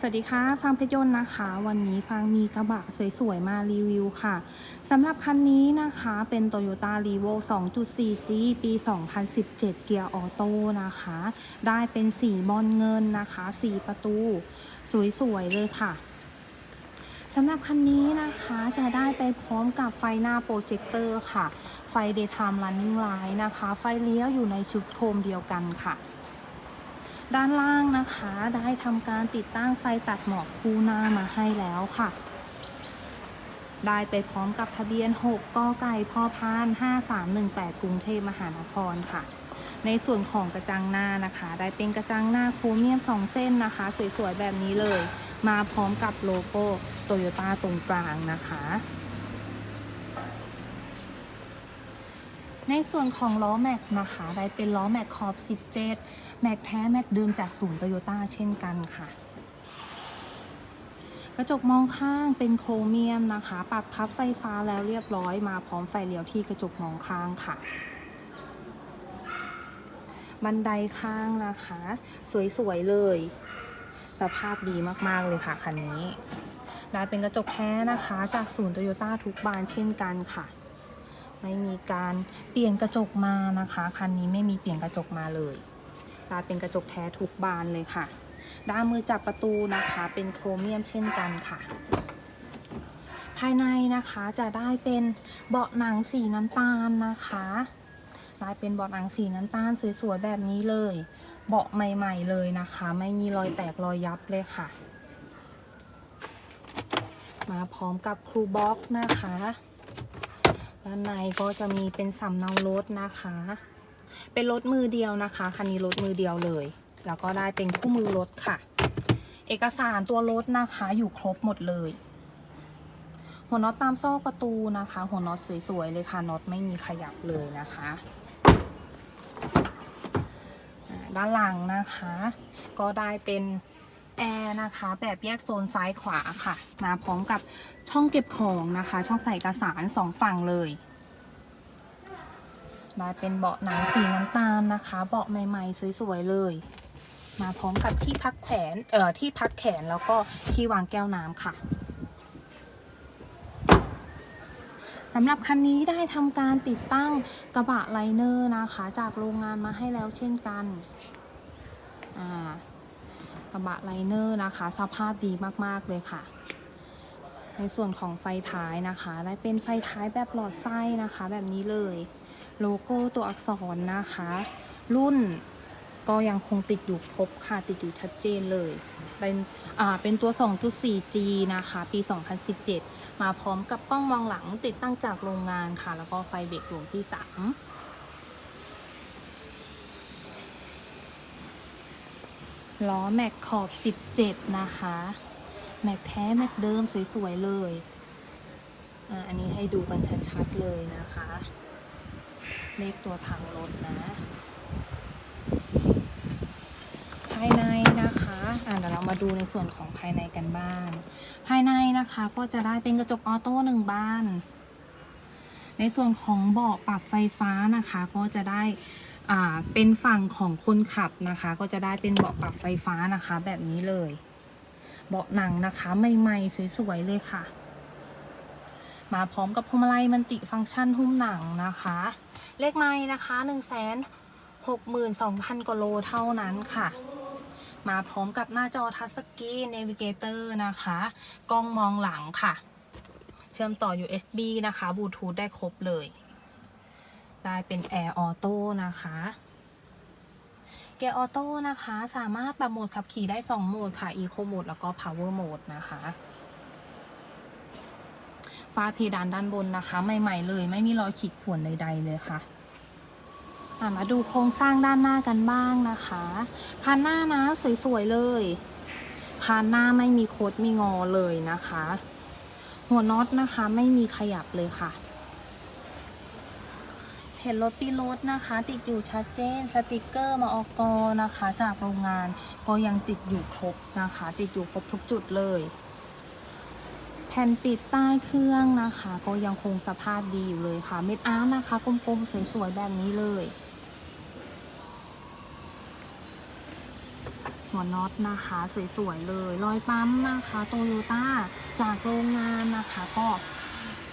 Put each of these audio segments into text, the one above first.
สวัสดีค่ะ ฟางเพชรยนต์นะคะ วันนี้ฟางมีกระบะสวยๆ มารีวิวค่ะสำหรับคันนี้นะคะเป็น Toyota r e v o 2.4G ปี 2017 เกียร์ออโต้นะคะ ได้เป็นสีบอลเงินนะคะ สีประตู สวยๆ เลยค่ะสำหรับคันนี้นะคะจะได้ไปพร้อมกับไฟหน้าโปรเจคเตอร์ค่ะ ไฟ Daytime Running Light นะคะ ไฟเลี้ยวอยู่ในชุดโคมเดียวกันค่ะ ด้านล่างนะคะ ได้ทำการติดตั้งไฟตัดหมอกคู่หน้ามาให้แล้วค่ะ ได้ไปพร้อมกับทะเบียน6กกไก่พอพาน 5318 กรุงเทพมหานครค่ะ ในส่วนของกระจังหน้านะคะ ได้เป็นกระจังหน้าโครเมียม 2 เส้นนะคะ สวยๆ แบบนี้เลย มาพร้อมกับโลโก้โตโยต้าตรงกลางนะคะ ในส่วนของล้อแม็กนะคะได้เป็นล้อแม็กขอบ 17 แม็กแท้แม็กเดิมจากศูนย์โตโยต้าเช่นกันค่ะ กระจกมองข้างเป็นโครเมียมนะคะ ปรับพับไฟฟ้าแล้วเรียบร้อยมาพร้อมไฟเลี้ยวที่กระจกมองข้างค่ะ บันไดข้างนะคะ สวยๆเลย สภาพดีมากๆเลยค่ะคันนี้ได้เป็นกระจกแท้นะคะ จากศูนย์โตโยต้าทุกบานเช่นกันค่ะ ไม่มีการเปลี่ยนกระจกมานะคะ คันนี้ไม่มีเปลี่ยนกระจกมาเลยตายเป็นกระจกแท้ทุกบานเลยค่ะ ด้านมือจับประตูนะคะ เป็นโครเมียมเช่นกันค่ะ ภายในนะคะจะได้เป็นเบาะหนังสีน้ำตาลนะคะได้เป็นเบาะหนังสีน้ำตาลสวยๆแบบนี้เลย เบาะใหม่ๆเลยนะคะ ไม่มีรอยแตกรอยยับเลยค่ะ มาพร้อมกับครูบ็อกนะคะ ด้านในก็จะมีเป็นสำเนารถนะคะ เป็นรถมือเดียวนะคะคันนี้รถมือเดียวเลย แล้วก็ได้เป็นคู่มือรถค่ะ เอกสารตัวรถนะคะอยู่ครบหมดเลย หัวน็อตตามซอกประตูนะคะ หัวน็อตสวยๆเลยค่ะน็อตไม่มีขยับเลยนะคะด้านหลังนะคะ ก็ได้เป็น แอร์นะคะ แบบแยกโซนซ้ายขวาค่ะ มาพร้อมกับช่องเก็บของนะคะ ช่องใส่เอกสารสองฝั่งเลยได้เป็นเบาะหนังสีน้ำตาลนะคะ เบาะใหม่ๆสวยๆเลย มาพร้อมกับที่พักแขนเอ่อที่พักแขนแล้วก็ที่วางแก้วน้ำค่ะสำหรับคันนี้ได้ทำการติดตั้งกระบะไลเนอร์นะคะ จากโรงงานมาให้แล้วเช่นกันอ่า กระบะไลเนอร์นะคะ สภาพดีมากๆเลยค่ะ ในส่วนของไฟท้ายนะคะ ได้เป็นไฟท้ายแบบหลอดไส้นะคะ แบบนี้เลย โลโก้ตัวอักษรนะคะ รุ่นก็ยังคงติดอยู่ครบค่ะ ติดอยู่ชัดเจนเลย เป็นอ่าเป็นตัว 2.4G นะคะ ปี 2017 มาพร้อมกับกล้องมองหลังติดตั้งจากโรงงานค่ะ แล้วก็ไฟเบรกดวงที่ 3 ล้อแม็กขอบ 17 นะคะ แม็กแท้แม็กเดิมสวยๆเลยอ่าอันนี้ให้ดูกันชัดๆเลยนะคะ เลขตัวถังรถนะ ภายในนะคะอ่าเดี๋ยวเรามาดูในส่วนของภายในกันบ้าง ภายในนะคะก็จะได้เป็นกระจกออโต้หนึ่งบาน ในส่วนของเบาะปรับไฟฟ้านะคะ ก็จะได้ เป็นฝั่งของคนขับนะคะ ก็จะได้เป็นเบาะปรับไฟฟ้านะคะ แบบนี้เลย เบาะหนังนะคะใหม่ๆสวยๆเลยค่ะ มาพร้อมกับพวงมาลัยมันติฟังก์ชันหุ้มหนังนะคะ เลขไม้นะคะ1 6 2 0 0 0กว่าโลเท่านั้นค่ะ มาพร้อมกับหน้าจอทัชสกรีน Navigator นะคะ กล้องมองหลังค่ะ เชื่อมต่อ USB นะคะบลูทูธได้ครบเลย ได้เป็น Air Auto นะคะเกียร์ออโต้นะคะ สามารถปรับโหมดขับขี่ได้ 2 โหมดค่ะ Eco Mode แล้วก็ Power Mode นะคะฟ้าเพดานด้านบนนะคะ ใหม่ ๆ เลย ไม่มีรอยขีดข่วนใดๆเลยค่ะอะมาดูโครงสร้างด้านหน้ากันบ้างนะคะคานหน้านะสวย ๆ เลยคานหน้าไม่มีโคดมีงอเลยนะคะ หัวน็อตนะคะ ไม่มีขยับเลยค่ะ เห็นรถปีรถนะคะ ติดอยู่ชัดเจน สติกเกอร์มาออกอนะคะ จากโรงงานก็ยังติดอยู่ครบนะคะ ติดอยู่ครบทุกจุดเลย แผ่นปิดใต้เครื่องนะคะ ก็ยังคงสภาพดีอยู่เลยค่ะ เม็ดอาร์ตนะคะกลมๆสวยๆแบบนี้เลย หัวน็อตนะคะสวยๆเลย รอยปั๊มนะคะโตโยต้าจากโรงงานนะคะก็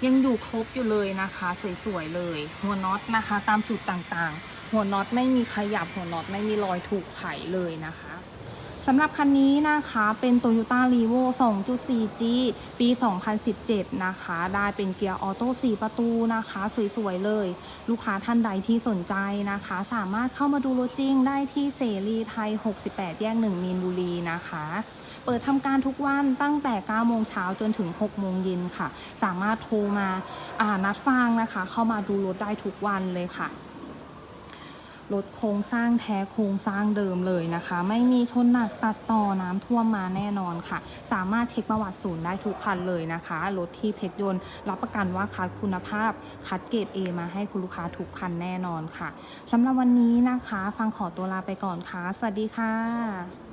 ยังอยู่ครบอยู่เลยนะคะ สวยๆเลย หัวน็อตนะคะ ตามจุดต่างๆ หัวน็อตไม่มีขยับหัวน็อตไม่มีรอยถูกไขเลยนะคะ สำหรับคันนี้นะคะเป็น Toyota r e v o 2.4G ปี 2017 นะคะ ได้เป็นเกียร์ออโต้4ประตูนะคะ สวยๆเลย ลูกค้าท่านใดที่สนใจนะคะ สามารถเข้ามาดูรถจริงได้ที่เสรีไทย 68 แยก 1 มีนบุรีนะคะเปิดทำการทุกวันตั้งแต่ 9 โมงเช้าจนถึง 6 โมงเย็นค่ะ สามารถโทรมาานัดฟังนะคะ เข้ามาดูรถได้ทุกวันเลยค่ะ รถโครงสร้างแท้โครงสร้างเดิมเลยนะคะ ไม่มีชนหนักตัดต่อน้ำท่วมมาแน่นอนค่ะ สามารถเช็คประวัติศูนย์ได้ทุกคันเลยนะคะรถที่เพชรยนต์รับประกันว่าคัดคุณภาพคัดเกรด A มาให้คุณลูกค้าทุกคันแน่นอนค่ะสำหรับวันนี้นะคะ ฟังขอตัวลาไปก่อนค่ะ สวัสดีค่ะ